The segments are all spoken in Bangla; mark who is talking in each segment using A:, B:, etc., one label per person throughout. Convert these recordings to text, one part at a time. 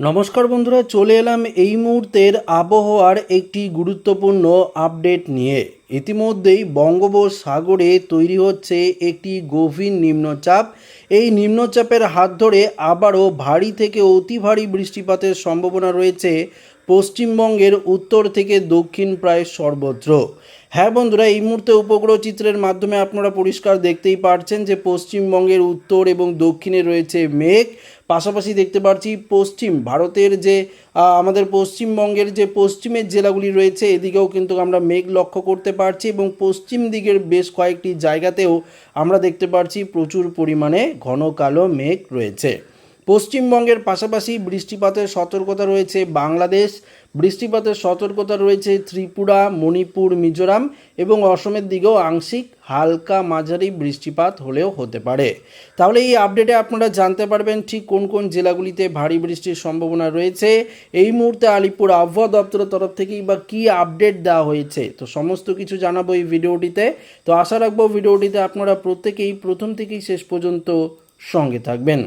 A: নমস্কার বন্ধুরা, চলে এলাম এই মুহূর্তের আবহাওয়ার একটি গুরুত্বপূর্ণ আপডেট নিয়ে। ইতিমধ্যেই বঙ্গোপসাগরে তৈরি হচ্ছে একটি গভীর নিম্নচাপ। এই নিম্নচাপের হাত ধরে আবারও ভারী থেকে অতি ভারী বৃষ্টিপাতের সম্ভাবনা রয়েছে পশ্চিমবঙ্গের উত্তর থেকে দক্ষিণ প্রায় সর্বত্র। হ্যাঁ বন্ধুরা, এই মুহূর্তে উপগ্রহ চিত্রের মাধ্যমে আপনারা পরিষ্কার দেখতেই পারছেন যে পশ্চিমবঙ্গের উত্তর এবং দক্ষিণে রয়েছে মেঘ। পাশাপাশি দেখতে পাচ্ছি পশ্চিম ভারতের যে আমাদের পশ্চিমবঙ্গের যে পশ্চিমের জেলাগুলি রয়েছে, এদিকেও কিন্তু আমরা মেঘ লক্ষ্য করতে পারছি এবং পশ্চিম দিকের বেশ কয়েকটি জায়গাতেও আমরা দেখতে পাচ্ছি প্রচুর পরিমাণে ঘন কালো মেঘ রয়েছে। পশ্চিমবঙ্গের পাশাপাশি বৃষ্টিপাতের সতর্কতা রয়েছে বাংলাদেশ, বৃষ্টিপাতের সতর্কতা রয়েছে ত্রিপুরা, মণিপুর, মিজোরাম এবং অসমের দিকেও আংশিক হালকা মাঝারি বৃষ্টিপাত হলেও হতে পারে। তাহলে এই আপডেটে আপনারা জানতে পারবেন ঠিক কোন কোন জেলাগুলিতে ভারী বৃষ্টির সম্ভাবনা রয়েছে। এই মুহূর্তে আলিপুর আবহাওয়া দপ্তরের তরফ থেকেই বা কী আপডেট দেওয়া হয়েছে? তো সমস্ত কিছু জানাব এই ভিডিওটিতে। তো আশা রাখব ভিডিওটিতে আপনারা প্রত্যেকেই প্রথম থেকেই শেষ পর্যন্ত সঙ্গে থাকবেন।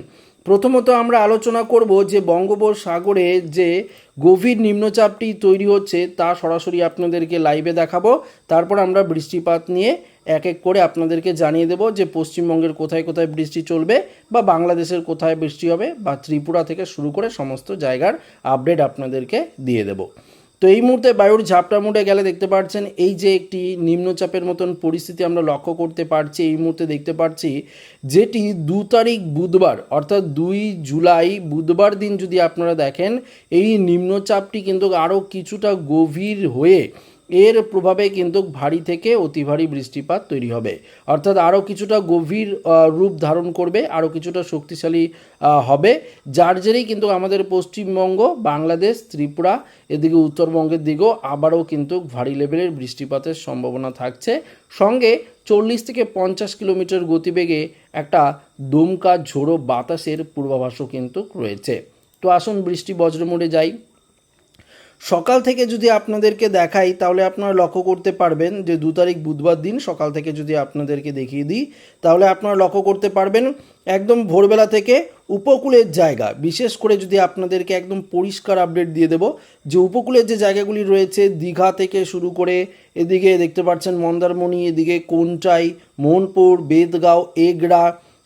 A: প্রথমত আমরা আলোচনা করব যে বঙ্গোপসাগরে যে গভীর নিম্নচাপটি তৈরি হচ্ছে তা সরাসরি আপনাদেরকে লাইভে দেখাবো। তারপর আমরা বৃষ্টিপাত নিয়ে এক এক করে আপনাদেরকে জানিয়ে দেব যে পশ্চিমবঙ্গের কোথায় কোথায় বৃষ্টি চলবে বা বাংলাদেশের কোথায় বৃষ্টি হবে বা ত্রিপুরা থেকে শুরু করে সমস্ত জায়গার আপডেট আপনাদেরকে দিয়ে দেবো। তো এই মুহূর্তে বায়ুর ঝাপটা মুটে গেলে দেখতে পাচ্ছেন এই যে একটি নিম্নচাপের মতন পরিস্থিতি আমরা লক্ষ্য করতে পারছি, এই মুহূর্তে দেখতে পাচ্ছি যেটি দু তারিখ বুধবার, অর্থাৎ দুই জুলাই বুধবার দিন যদি আপনারা দেখেন, এই নিম্নচাপটি কিন্তু আরও কিছুটা গভীর হয়ে এর প্রভাবে কিন্তু ভারী থেকে অতি ভারী বৃষ্টিপাত তৈরি হবে। অর্থাৎ আরও কিছুটা গভীর রূপ ধারণ করবে, আরও কিছুটা শক্তিশালী হবে, যার জেরেই কিন্তু আমাদের পশ্চিমবঙ্গ, বাংলাদেশ, ত্রিপুরা, এদিকে উত্তরবঙ্গের দিকেও আবারও কিন্তু ভারী লেভেলের বৃষ্টিপাতের সম্ভাবনা থাকছে। সঙ্গে চল্লিশ থেকে পঞ্চাশ কিলোমিটার গতিবেগে একটা দমকা ঝোড়ো বাতাসের পূর্বাভাসও কিন্তু রয়েছে। তো আসুন বৃষ্টি বজ্রমোড়ে যাই। সকাল থেকে যদি আপনাদেরকে দেখাই, তাহলে আপনারা লক্ষ্য করতে পারবেন যে দু তারিখ বুধবার দিন সকাল থেকে যদি আপনাদেরকে দেখিয়ে দিই, তাহলে আপনারা লক্ষ্য করতে পারবেন একদম ভোরবেলা থেকে উপকূলের জায়গা। বিশেষ করে যদি আপনাদেরকে একদম পরিষ্কার আপডেট দিয়ে দেব, যে উপকূলের যে জায়গাগুলি রয়েছে, দীঘা থেকে শুরু করে এদিকে দেখতে পাচ্ছেন মন্দারমণি, এদিকে কোনটাই, মোহনপুর বেদগাঁও এগড়া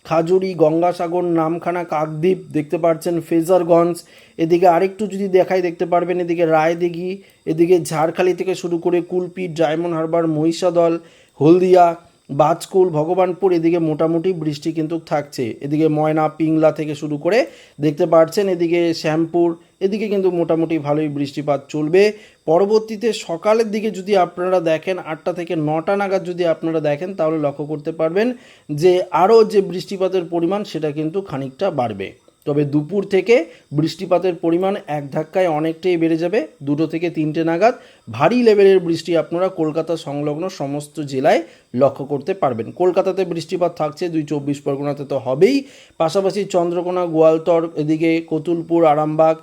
A: খাজুরি, গঙ্গাসাগর, নামখানা, কাকদ্বীপ দেখতে পাচ্ছেন ফেজারগঞ্জ। এদিকে আরেকটু যদি দেখাই, দেখতে পারবেন এদিকে রায়দিঘি, এদিকে ঝাড়খালি থেকে শুরু করে কুলপি, ডায়মন্ড হারবার, মহিষাদল, হলদিয়া বাজকুল, ভগবানপুর, এদিকে মোটামুটি বৃষ্টি কিন্তু থাকছে। এদিকে ময়না, পিংলা থেকে শুরু করে দেখতে পাচ্ছেন এদিকে শ্যামপুর, এদিকে কিন্তু মোটামুটি ভালোই বৃষ্টিপাত চলবে। পরবর্তীতে সকালের দিকে যদি আপনারা দেখেন, আটটা থেকে নটা নাগাদ যদি আপনারা দেখেন, তাহলে লক্ষ্য করতে পারবেন যে আরও যে বৃষ্টিপাতের পরিমাণ, সেটা কিন্তু খানিকটা বাড়বে। তবে দুপুর থেকে বৃষ্টিপাতের পরিমাণ এক ধাক্কায় অনেকটাই বেড়ে যাবে। দুটো থেকে তিনটে নাগাদ ভারী লেভেলের বৃষ্টি আপনারা কলকাতা সংলগ্ন সমস্ত জেলায় লক্ষ্য করতে পারবেন। কলকাতাতে বৃষ্টিপাত থাকছে, দুই চব্বিশ পরগনাতে তো হবেই। পাশাপাশি চন্দ্রকোনা, গোয়ালতর, এদিকে কতুলপুর, আরামবাগ,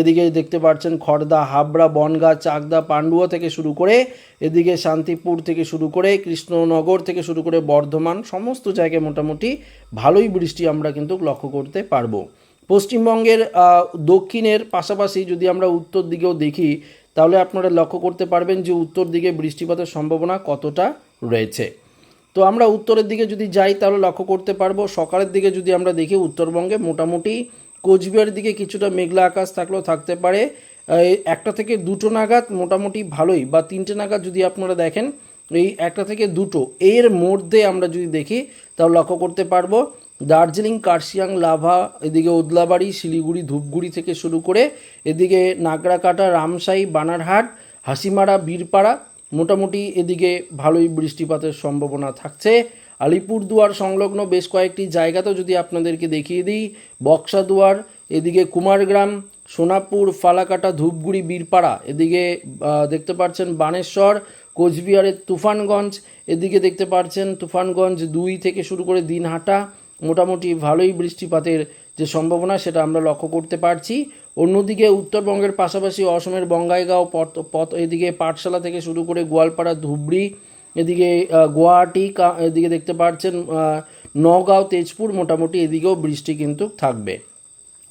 A: এদিকে দেখতে পাচ্ছেন খড়দা হাবড়া, বনগা, চাকদা, পান্ডুয়া থেকে শুরু করে এদিকে শান্তিপুর থেকে শুরু করে কৃষ্ণনগর থেকে শুরু করে বর্ধমান, সমস্ত জায়গায় মোটামুটি ভালোই বৃষ্টি আমরা কিন্তু লক্ষ্য করতে পারব। পশ্চিমবঙ্গের দক্ষিণের পাশাপাশি যদি আমরা উত্তর দিকেও দেখি, তাহলে আপনারা লক্ষ্য করতে পারবেন যে উত্তর দিকে বৃষ্টিপাতের সম্ভাবনা কতটা রয়েছে। তো আমরা উত্তরের দিকে যদি যাই, তাহলে লক্ষ্য করতে পারব, সকালের দিকে যদি আমরা দেখি, উত্তরবঙ্গে মোটামুটি কোচবিহারের দিকে কিছুটা মেঘলা আকাশ থাকলেও থাকতে পারে। একটা থেকে দুটো নাগাদ মোটামুটি ভালোই, বা তিনটে নাগাদ যদি আপনারা দেখেন, এই একটা থেকে দুটো, এর মধ্যে আমরা যদি দেখি, তাহলে লক্ষ্য করতে পারব দার্জিলিং, কার্শিয়াং, লাভা, এদিকে ওদলাবাড়ি, শিলিগুড়ি, ধূপগুড়ি থেকে শুরু করে এদিকে নাগরাকাটা, রামসাই, বানারহাট, হাসিমারা, বীরপাড়া, মোটামুটি এদিকে ভালোই বৃষ্টিপাতের সম্ভাবনা থাকছে। আলিপুরদুয়ার সংলগ্ন বেশ কয়েকটি জায়গাতেও যদি আপনাদেরকে দেখিয়ে দিই, বক্সাদুয়ার, এদিকে কুমারগ্রাম, সোনাপুর, ফালাকাটা, ধূপগুড়ি, বীরপাড়া, এদিকে দেখতে পাচ্ছেন বানেশ্বর, কোচবিহারের তুফানগঞ্জ, এদিকে দেখতে পাচ্ছেন তুফানগঞ্জ দুই থেকে শুরু করে দিনহাটা মোটামুটি ভালোই বৃষ্টিপাতের যে সম্ভাবনা, সেটা আমরা লক্ষ্য করতে পারছি। অন্যদিকে উত্তরবঙ্গের পাশাপাশি অসমের বঙ্গাইগাঁও, পথ পথ এদিকে পাঠশালা থেকে শুরু করে গোয়ালপাড়া, ধুবড়ি, এদিকে গুয়াহাটি এদিকে দেখতে পাচ্ছেন নগাঁও তেজপুর মোটামুটি এদিকেও বৃষ্টি কিন্তু থাকবে।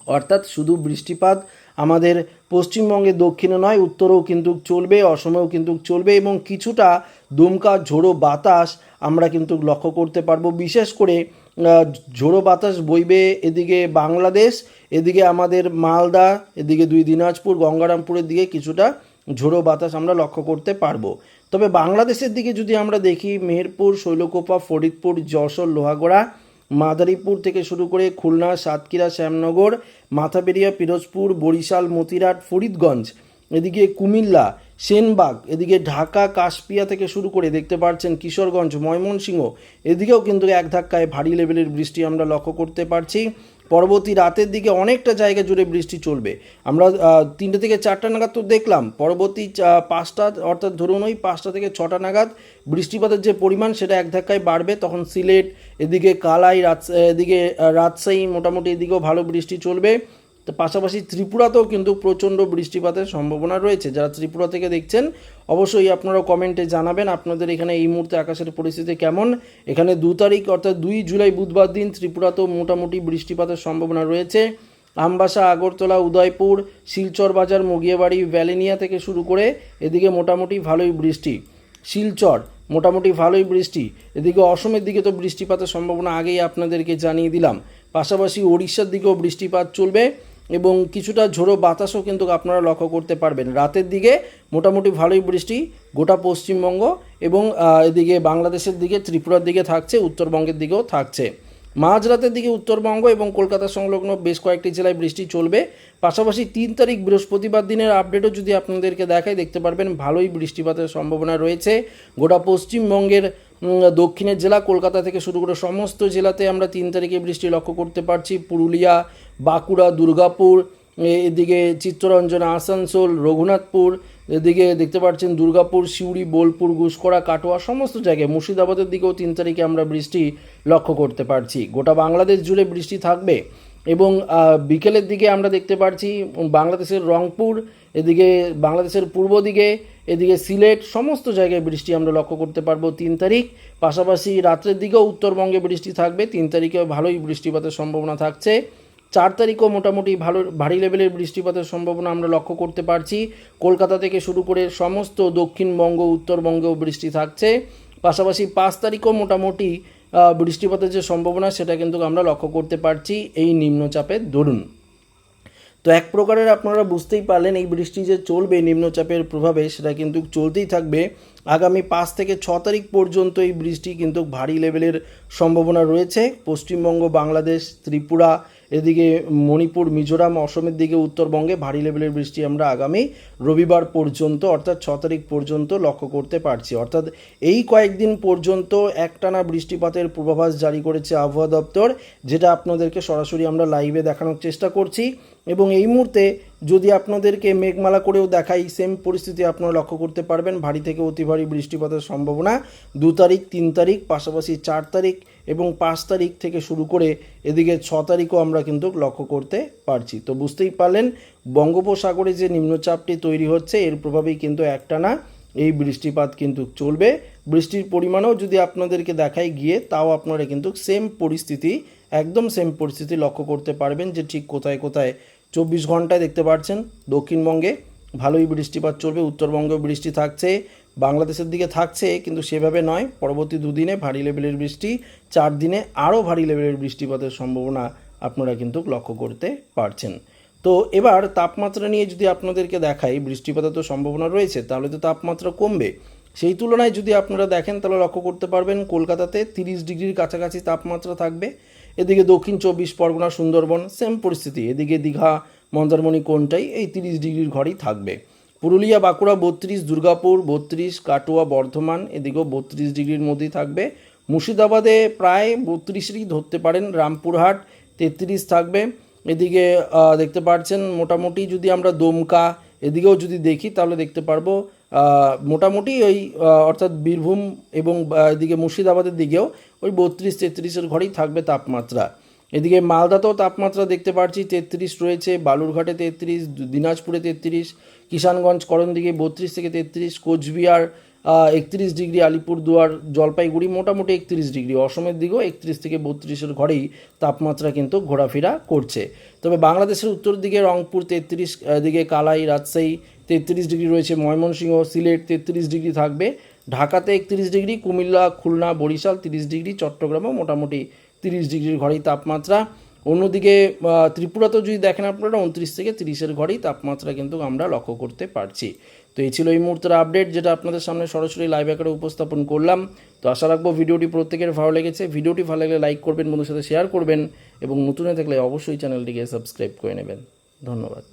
A: অর্থাৎ শুধু বৃষ্টিপাত আমাদের পশ্চিমবঙ্গে দক্ষিণে নয়, উত্তরেও কিন্তু চলবে, অসমেও কিন্তু চলবে এবং কিছুটা দুমকা, ঝোড়ো বাতাস আমরা কিন্তু লক্ষ্য করতে পারব। বিশেষ করে ঝোড়ো বাতাস বইবে এদিকে বাংলাদেশ, এদিকে আমাদের মালদা, এদিকে দুই দিনাজপুর, গঙ্গারামপুরের দিকে কিছুটা ঝোড়ো বাতাস আমরা লক্ষ্য করতে পারব। তবে বাংলাদেশের দিকে যদি আমরা দেখি, মেহেরপুর, শৈলকোপা, ফরিদপুর, যশোর, লোহাগড়া, মাদারীপুর থেকে শুরু করে খুলনা, সাতক্ষীরা, শ্যামনগর, মাথাবেরিয়া, পিরোজপুর, বরিশাল, মতিরাট, ফরিদগঞ্জ এদিকে কুমিল্লা, সেনবাগ, এদিকে ঢাকা, কাশপিয়া থেকে শুরু করে দেখতে পাচ্ছেন কিশোরগঞ্জ, ময়মনসিংহ, এদিকেও কিন্তু এক ধাক্কায় ভারী লেভেলের বৃষ্টি আমরা লক্ষ্য করতে পারছি। পরবর্তী রাতের দিকে অনেকটা জায়গা জুড়ে বৃষ্টি চলবে। আমরা তিনটে থেকে চারটা নাগাদ তো দেখলাম, পরবর্তী পাঁচটা, অর্থাৎ ধরুন ওই পাঁচটা থেকে ছটা নাগাদ বৃষ্টিপাতের যে পরিমাণ সেটা এক ধাক্কায় বাড়বে, তখন সিলেট, এদিকে কালাই, রাজ, এদিকে রাজশাহী, মোটামুটি এদিকেও ভালো বৃষ্টি চলবে। পাশাপাশি ত্রিপুরাতেও কিন্তু প্রচণ্ড বৃষ্টিপাতের সম্ভাবনা রয়েছে। যারা ত্রিপুরা থেকে দেখছেন, অবশ্যই আপনারা কমেন্টে জানাবেন আপনাদের এখানে এই মুহূর্তে আকাশের পরিস্থিতি কেমন। এখানে দু তারিখ অর্থাৎ দুই জুলাই বুধবার দিন ত্রিপুরাতেও মোটামুটি বৃষ্টিপাতের সম্ভাবনা রয়েছে। আমবাসা, আগরতলা, উদয়পুর, শিলচর বাজার, মুগিয়াবাড়ি, ভ্যালিনিয়া থেকে শুরু করে এদিকে মোটামুটি ভালোই বৃষ্টি। শিলচর, মোটামুটি ভালোই বৃষ্টি। এদিকে অসমের দিকে তো বৃষ্টিপাতের সম্ভাবনা আগেই আপনাদেরকে জানিয়ে দিলাম। পাশাপাশি ওড়িশার দিকেও বৃষ্টিপাত চলবে। এবং কিছুটা ঝোড়ো বাতাসও কিন্তু আপনারা লক্ষ্য করতে পারবেন। রাতের দিকে মোটামুটি ভালোই বৃষ্টি, গোটা পশ্চিমবঙ্গ এবং এদিকে বাংলাদেশের দিকে, ত্রিপুরার দিকে থাকছে, উত্তরবঙ্গের দিকেও থাকছে। মাঝরাতের দিকে উত্তরবঙ্গ এবং কলকাতা সংলগ্ন বেশ কয়েকটি জেলায় বৃষ্টি চলবে। পাশাপাশি তিন তারিখ বৃহস্পতিবার দিনের আপডেটও যদি আপনাদেরকে দেখায় দেখতে পারবেন ভালোই বৃষ্টিপাতের সম্ভাবনা রয়েছে। গোটা পশ্চিমবঙ্গের দক্ষিণের জেলা, কলকাতা থেকে শুরু করে সমস্ত জেলাতে আমরা তিন তারিখে বৃষ্টি লক্ষ্য করতে পারছি। পুরুলিয়া, বাঁকুড়া, দুর্গাপুর এদিকে চিত্তরঞ্জন, আসানসোল, রঘুনাথপুর, এদিকে দেখতে পাচ্ছেন দুর্গাপুর, সিউড়ি, বোলপুর গুসকরা কাটোয়া সমস্ত জায়গায় মুর্শিদাবাদের দিকেও তিন তারিখে আমরা বৃষ্টি লক্ষ্য করতে পারছি। গোটা বাংলাদেশ জুড়ে বৃষ্টি থাকবে। এবং বিকেলের দিকে আমরা দেখতে পাচ্ছি বাংলাদেশের রংপুর, এদিকে বাংলাদেশের পূর্ব দিকে, এদিকে সিলেট, সমস্ত জায়গায় বৃষ্টি আমরা লক্ষ্য করতে পারব তিন তারিখ। পাশাপাশি রাত্রের দিকেও উত্তরবঙ্গে বৃষ্টি থাকবে, তিন তারিখেও ভালোই বৃষ্টিপাতের সম্ভাবনা থাকছে। চার তারিখও মোটামুটি ভালো, ভারী লেভেলের বৃষ্টিপাতের সম্ভাবনা আমরা লক্ষ্য করতে পারছি। কলকাতা থেকে শুরু করে সমস্ত দক্ষিণবঙ্গ, উত্তরবঙ্গেও বৃষ্টি থাকছে। পাশাপাশি পাঁচ তারিখও মোটামুটি বৃষ্টিপাতের যে সম্ভাবনা, সেটা কিন্তু আমরা লক্ষ্য করতে পারছি এই নিম্নচাপের দরুন তো এক প্রকারের আপনারা বুঝতেই পারলেন, এই বৃষ্টি যে চলবে নিম্নচাপের প্রভাবে, সেটা কিন্তু চলতেই থাকবে। আগামী পাঁচ থেকে ছ তারিখ পর্যন্ত এই বৃষ্টি কিন্তু ভারী লেভেলের সম্ভাবনা রয়েছে। পশ্চিমবঙ্গ, বাংলাদেশ, ত্রিপুরা এদিকে মণিপুর, মিজোরাম, অসমের দিকে উত্তরবঙ্গে ভারী লেভেলের বৃষ্টি আমরা আগামী রবিবার পর্যন্ত, অর্থাৎ ছ তারিখ পর্যন্ত লক্ষ্য করতে পারছি। অর্থাৎ এই কয়েকদিন পর্যন্ত একটানা বৃষ্টিপাতের পূর্বাভাস জারি করেছে আবহাওয়া দপ্তর, যেটা আপনাদেরকে সরাসরি আমরা লাইভে দেখানোর চেষ্টা করছি। এবং এই মুহূর্তে যদি আপনাদেরকে মেঘমালা করেও দেখাই সেম পরিস্থিতি আপনারা লক্ষ্য করতে পারবেন। ভারী থেকে অতি ভারী বৃষ্টিপাতের সম্ভাবনা দু তারিখ, তিন তারিখ, পাশাপাশি চার তারিখ এবং পাঁচ তারিখ থেকে শুরু করে এদিকে ছ তারিখও আমরা কিন্তু লক্ষ্য করতে পারছি। তো বুঝতেই পারলেন, বঙ্গোপসাগরে যে নিম্নচাপটি তৈরি হচ্ছে, এর প্রভাবেই কিন্তু একটানা এই বৃষ্টিপাত কিন্তু চলবে। বৃষ্টির পরিমাণও যদি আপনাদেরকে দেখাই গিয়ে, তাও আপনারা কিন্তু সেম পরিস্থিতি, একদম সেম পরিস্থিতি লক্ষ্য করতে পারবেন যে ঠিক কোথায় কোথায় চব্বিশ ঘন্টায় দেখতে পাচ্ছেন দক্ষিণবঙ্গে ভালোই বৃষ্টিপাত চলবে, উত্তরবঙ্গেও বৃষ্টি থাকছে। বাংলাদেশের দিকে থাকছে, কিন্তু সেভাবে নয়। পরবর্তী দুদিনে ভারী লেভেলের বৃষ্টি, চার দিনে আরও ভারী লেভেলের বৃষ্টিপাতের সম্ভাবনা আপনারা কিন্তু লক্ষ্য করতে পারছেন। তো এবার তাপমাত্রা নিয়ে যদি আপনাদেরকে দেখাই, বৃষ্টিপাতের তো সম্ভাবনা রয়েছে, তাহলে তো তাপমাত্রা কমবে। সেই তুলনায় যদি আপনারা দেখেন, তাহলে লক্ষ্য করতে পারবেন কলকাতাতে তিরিশ ডিগ্রির কাছাকাছি তাপমাত্রা থাকবে। এদিকে দক্ষিণ চব্বিশ পরগনা, সুন্দরবন, সেম পরিস্থিতি। এদিকে দীঘা, মন্দারমণি কোনটাই এই তিরিশ ডিগ্রির ঘরেই থাকবে। পুরুলিয়া, বাঁকুড়া বত্রিশ, দুর্গাপুর বত্রিশ, কাটোয়া, বর্ধমান, এদিকেও বত্রিশ ডিগ্রির মধ্যেই থাকবে। মুর্শিদাবাদে প্রায় বত্রিশেরই ধরতে পারেন, রামপুরহাট তেত্রিশ থাকবে। এদিকে দেখতে পাচ্ছেন মোটামুটি যদি আমরা দমকা এদিকেও যদি দেখি তাহলে দেখতে পারব মোটামুটি ওই অর্থাৎ বীরভূম এবং এদিকে মুর্শিদাবাদের দিকেও ওই বত্রিশ তেত্রিশের ঘরেই থাকবে তাপমাত্রা। এদিকে মালদাতেও তাপমাত্রা দেখতে পাচ্ছি তেত্রিশ রয়েছে, বালুরঘাটে তেত্রিশ, দিনাজপুরে তেত্রিশ কিষানগঞ্জ করণ দিকে বত্রিশ থেকে তেত্রিশ, কোচবিহার একত্রিশ ডিগ্রি, আলিপুরদুয়ার, জলপাইগুড়ি মোটামুটি একত্রিশ ডিগ্রি, অসমের দিকেও একত্রিশ থেকে বত্রিশের ঘরেই তাপমাত্রা কিন্তু ঘোরাফেরা করছে। তবে বাংলাদেশের উত্তর দিকে রংপুর তেত্রিশ দিকে কালাই, রাজশাহী তেত্রিশ ডিগ্রি রয়েছে, ময়মনসিংহ, সিলেট তেত্রিশ ডিগ্রি থাকবে, ঢাকাতে একত্রিশ ডিগ্রি, কুমিল্লা, খুলনা, বরিশাল তিরিশ ডিগ্রি, চট্টগ্রামও মোটামুটি তিরিশ ডিগ্রির ঘরেই তাপমাত্রা। অন্যদিকে ত্রিপুরাতেও যদি দেখেন আপনারা, উনত্রিশ থেকে তিরিশের ঘরেই তাপমাত্রা কিন্তু আমরা লক্ষ্য করতে পারছি। তো এই ছিল এই মুহূর্তের আপডেট যেটা আপনাদের সামনে সরাসরি লাইভ আকারে উপস্থাপন করলাম। তো আশা রাখব ভিডিওটি প্রত্যেকের ভালো লেগেছে। ভিডিওটি ভালো লাগলে লাইক করবেন বন্ধুর সাথে শেয়ার করবেন এবং নতুন থাকলে অবশ্যই চ্যানেলটিকে সাবস্ক্রাইব করে নেবেন। ধন্যবাদ।